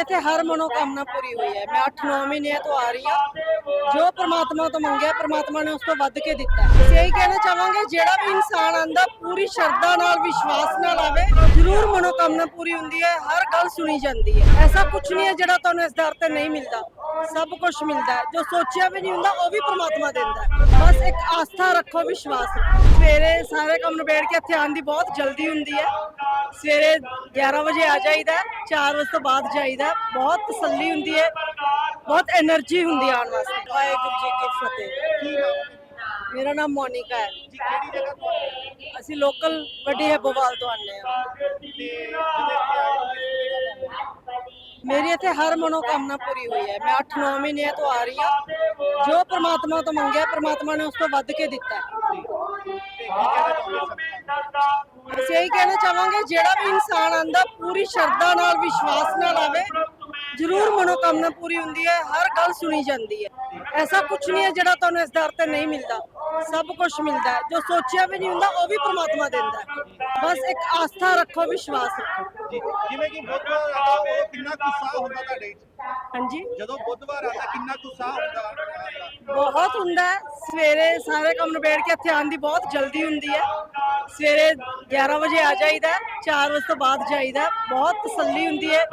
ਇੱਥੇ ਹਰ ਮਨੋਕਾਮਨਾ ਪੂਰੀ ਹੋਈ ਹੈ। ਮੈਂ 8-9 ਮਹੀਨਿਆਂ ਤੋਂ ਆ ਰਹੀ ਹਾਂ। ਜੋ ਪ੍ਰਮਾਤਮਾ ਤੋਂ ਮੰਗਿਆ, ਪ੍ਰਮਾਤਮਾ ਨੇ ਉਸ ਤੋਂ ਵੱਧ ਕੇ ਦਿੱਤਾ। ਅਸੀਂ ਇਹੀ ਕਹਿਣਾ ਚਾਹਾਂਗੇ, ਜਿਹੜਾ ਵੀ ਇਨਸਾਨ ਆਂਦਾ, ਪੂਰੀ ਸ਼ਰਧਾ ਨਾਲ, ਵਿਸ਼ਵਾਸ ਨਾਲ ਆਵੇ, ਜ਼ਰੂਰ ਮਨੋਕਾਮਨਾ ਪੂਰੀ ਹੁੰਦੀ ਹੈ, ਹਰ ਗੱਲ ਸੁਣੀ ਜਾਂਦੀ ਹੈ। ਐਸਾ ਕੁਝ ਨਹੀਂ ਹੈ ਜਿਹੜਾ ਤੁਹਾਨੂੰ ਇਸ ਦਰ ਤੇ ਨਹੀਂ ਮਿਲਦਾ। ਸਭ ਕੁਝ ਮਿਲਦਾ ਜੋ ਸੋਚਿਆ ਵੀ ਨਹੀਂ ਹੁੰਦਾ, ਉਹ ਵੀ ਪ੍ਰਮਾਤਮਾ ਦਿੰਦਾ ਬਸ ਇੱਕ ਆਸਥਾ ਰੱਖੋ, ਵਿਸ਼ਵਾਸ ਰੱਖੋ। ਸਵੇਰੇ ਸਾਰੇ ਕੰਮ ਨਿਬੇੜ ਕੇ ਇੱਥੇ ਆਉਣ ਦੀ ਬਹੁਤ ਜਲਦੀ ਹੁੰਦੀ ਹੈ। ਸਵੇਰੇ 11 ਵਜੇ ਆ ਜਾਈਦਾ 4 ਵਜੇ ਤੋਂ ਬਾਅਦ ਜਾਈਦਾ। ਬਹੁਤ ਤਸੱਲੀ ਹੁੰਦੀ ਹੈ ਬਹੁਤ એનર્ਜੀ ਹੁੰਦੀ ਆਉਣ ਵਾਸਤੇ। ਵਾਹਿਗੁਰੂ ਜੀ ਕੀ ਫਤਿਹ। ਮੇਰਾ ਨਾਮ ਮੋਨਿਕਾ ਹੈ। ਅਸੀਂ ਲੋਕਲ ਵੱਡੀ ਹੈ ਬਵਾਲ ਤੋਂ ਆਨੇ ਆ ਮੇਰੀ ਇੱਥੇ ਹਰ ਮਨੋਕਾਮਨਾ ਪੂਰੀ ਹੋਈ ਹੈ। ਮੈਂ 8-9 ਮਹੀਨੇ ਤੋਂ ਆ ਰਹੀ ਹਾਂ। ਜੋ ਪ੍ਰਮਾਤਮਾ ਤੋਂ ਮੰਗਿਆ ਪ੍ਰਮਾਤਮਾ ਨੇ ਉਸ ਤੋਂ ਵੱਧ ਕੇ ਦਿੱਤਾ ਅਸੀਂ ਇਹੀ ਕਹਿਣਾ ਚਾਹਾਂਗੇ, ਜਿਹੜਾ ਵੀ ਇਨਸਾਨ ਆਂਦਾ, ਪੂਰੀ ਸ਼ਰਧਾ ਨਾਲ, ਵਿਸ਼ਵਾਸ ਨਾਲ ਆਵੇ, ਜ਼ਰੂਰ ਮਨੋਕਾਮਨਾ ਪੂਰੀ ਹੁੰਦੀ ਹੈ, ਹਰ ਗੱਲ ਸੁਣੀ ਜਾਂਦੀ ਹੈ। ਐਸਾ ਕੁਝ ਨਹੀਂ ਹੈ ਜਿਹੜਾ ਤੁਹਾਨੂੰ ਇਸ ਦਰ ਤੇ ਨਹੀਂ ਮਿਲਦਾ। ਸਭ ਕੁਝ ਮਿਲਦਾ ਹੈ। ਜੋ ਸੋਚਿਆ ਵੀ ਨਹੀਂ ਹੁੰਦਾ ਉਹ ਵੀ ਪ੍ਰਮਾਤਮਾ ਦਿੰਦਾ ਬਸ ਇੱਕ ਆਸਥਾ ਰੱਖੋ ਵਿਸ਼ਵਾਸ ਰੱਖੋ। ਜਿਵੇਂ ਕਿ ਬੁੱਧਵਾਰ ਆਦਾ ਉਹ ਕਿੰਨਾ ਗੁੱਸਾ ਹੁੰਦਾ ਤੁਹਾਡੇ ਹਾਂਜੀ? ਜਦੋਂ ਬੁੱਧਵਾਰ ਆਦਾ ਕਿੰਨਾ ਗੁੱਸਾ ਹੁੰਦਾ? ਬਹੁਤ ਹੁੰਦਾ ਸਵੇਰੇ ਸਾਰੇ ਕੰਮ ਨਿਬੇੜ ਕੇ ਇੱਥੇ ਆਉਣ ਦੀ ਬਹੁਤ ਜਲਦੀ ਹੁੰਦੀ ਹੈ। ਸਵੇਰੇ 11 ਵਜੇ ਆ ਜਾਈਦਾ 4 ਵਜੇ ਤੋਂ ਬਾਅਦ ਜਾਈਦਾ ਬਹੁਤ ਤਸੱਲੀ ਹੁੰਦੀ ਹੈ।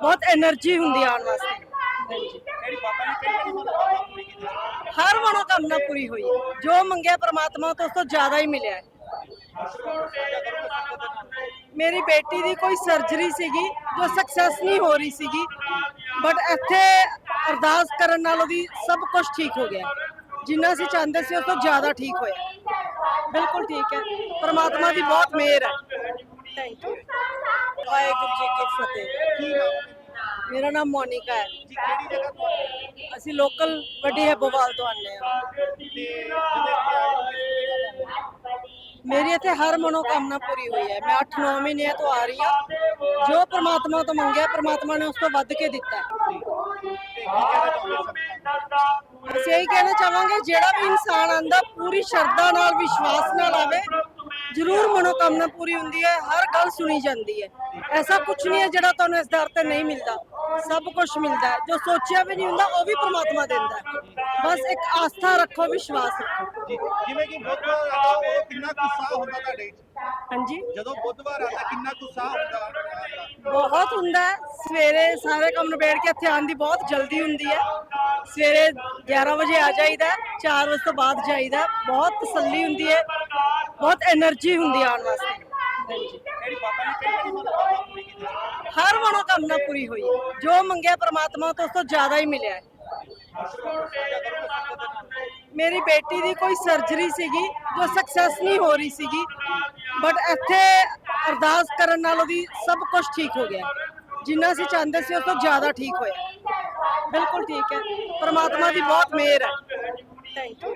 ਬਹੁਤ એનર્ਜੀ ਹੁੰਦੀ ਹੈ ਆਉਣ ਵਾਸਤੇ। ਹਰ ਮਨੋਕਾਮਨਾ ਪੂਰੀ ਹੋਈ ਹੈ। ਜੋ ਮੰਗਿਆ ਪ੍ਰਮਾਤਮਾ ਤੋਂ ਉਸ ਤੋਂ ਜ਼ਿਆਦਾ ਹੀ ਮਿਲਿਆ ਹੈ। ਮੇਰੀ ਬੇਟੀ ਦੀ ਕੋਈ ਸਰਜਰੀ ਸੀਗੀ, ਜੋ ਸਕਸੈਸ ਨਹੀਂ ਹੋ ਰਹੀ ਸੀਗੀ ਬਟ ਇੱਥੇ ਅਰਦਾਸ ਕਰਨ ਨਾਲ ਉਹਦੀ ਸਭ ਕੁਝ ਠੀਕ ਹੋ ਗਿਆ। ਜਿੰਨਾ ਅਸੀਂ ਚਾਹੁੰਦੇ ਸੀ ਉਸ ਤੋਂ ਜ਼ਿਆਦਾ ਠੀਕ ਹੋਇਆ। ਬਿਲਕੁਲ ਠੀਕ ਹੈ। ਪਰਮਾਤਮਾ ਦੀ ਬਹੁਤ ਮਿਹਰ ਹੈ। ਥੈਂਕ ਯੂ ਵਾਹਿਗੁਰੂ ਜੀ ਕੀ ਫਤਿਹ। ਮੇਰਾ ਨਾਮ ਮੋਨਿਕਾ ਹੈ। ਜੀ, ਕਿਹੜੀ ਜਗ੍ਹਾ ਤੋਂ ਆਏ? ਹੋ? ਅਸੀਂ ਲੋਕਲ ਵੱਡੀ ਹੈਬੋਵਾਲ ਤੋਂ ਤੋਂ ਆਏ ਹੋ? ਮੇਰੀ ਇੱਥੇ ਹਰ ਮਨੋਕਾਮਨਾ ਪੂਰੀ ਹੋਈ ਹੈ। ਮੈਂ 8-9 ਮਹੀਨਿਆਂ ਤੋਂ ਆ ਰਹੀ ਹਾਂ। ਜੋ ਪ੍ਰਮਾਤਮਾ ਤੋਂ ਮੰਗਿਆ, ਪ੍ਰਮਾਤਮਾ ਨੇ ਉਸ ਤੋਂ ਵੱਧ ਕੇ ਦਿੱਤਾ। ਅਸੀਂ ਇਹੀ ਕਹਿਣਾ ਚਾਹਾਂਗੇ, ਜਿਹੜਾ ਵੀ ਇਨਸਾਨ ਆਂਦਾ ਪੂਰੀ ਸ਼ਰਧਾ ਨਾਲ, ਵਿਸ਼ਵਾਸ ਨਾਲ ਆਵੇ, ਜ਼ਰੂਰ ਮਨੋਕਾਮਨਾ ਪੂਰੀ ਹੁੰਦੀ ਹੈ। ਹਰ ਗੱਲ ਸੁਣੀ ਜਾਂਦੀ ਹੈ। ਐਸਾ ਕੁਝ ਨਹੀਂ ਹੈ ਜਿਹੜਾ ਤੁਹਾਨੂੰ ਇਸ ਦਰ ਤੇ ਨਹੀਂ ਮਿਲਦਾ। ਸਭ ਕੁਝ ਮਿਲਦਾ ਹੈ। ਜੋ ਸੋਚਿਆ ਵੀ ਨਹੀਂ ਹੁੰਦਾ ਉਹ ਵੀ ਪ੍ਰਮਾਤਮਾ ਦਿੰਦਾ ਬਸ ਇੱਕ ਆਸਥਾ ਰੱਖੋ ਵਿਸ਼ਵਾਸ ਰੱਖੋ। ਬਹੁਤ ਹੁੰਦਾ ਸਵੇਰੇ ਸਾਰੇ ਕੰਮ ਨਿਬੇੜ ਕੇ ਇੱਥੇ ਆਉਣ ਬਹੁਤ ਜਲਦੀ ਹੁੰਦੀ ਹੈ। ਸਵੇਰੇ 11 ਵਜੇ ਆ ਜਾਈਦਾ 4 ਵਜੇ ਤੋਂ ਬਾਅਦ ਜਾਈਦਾ ਬਹੁਤ ਤਸੱਲੀ ਹੁੰਦੀ ਹੈ। ਬਹੁਤ એનર્ਜੀ ਹੁੰਦੀ ਹੈ ਆਉਣ ਵਾਸਤੇ। ਹਰ ਮਨੋਕਾਮਨਾ ਪੂਰੀ ਹੋਈ। ਜੋ ਮੰਗਿਆ ਪ੍ਰਮਾਤਮਾ ਤੋਂ ਉਸ ਤੋਂ ਜ਼ਿਆਦਾ ਹੀ ਮਿਲਿਆ ਹੈ। ਮੇਰੀ ਬੇਟੀ ਦੀ ਕੋਈ ਸਰਜਰੀ ਸੀਗੀ, ਜੋ ਸਕਸੈਸ ਨਹੀਂ ਹੋ ਰਹੀ ਸੀਗੀ ਬਟ ਇੱਥੇ ਅਰਦਾਸ ਕਰਨ ਨਾਲ ਉਹਦੀ ਸਭ ਕੁਝ ਠੀਕ ਹੋ ਗਿਆ। ਜਿੰਨਾ ਅਸੀਂ ਚਾਹੁੰਦੇ ਸੀ ਉਸ ਤੋਂ ਜ਼ਿਆਦਾ ਠੀਕ ਹੋਇਆ। ਬਿਲਕੁਲ ਠੀਕ ਹੈ। ਪਰਮਾਤਮਾ ਦੀ ਬਹੁਤ ਮਿਹਰ ਹੈ। Thank you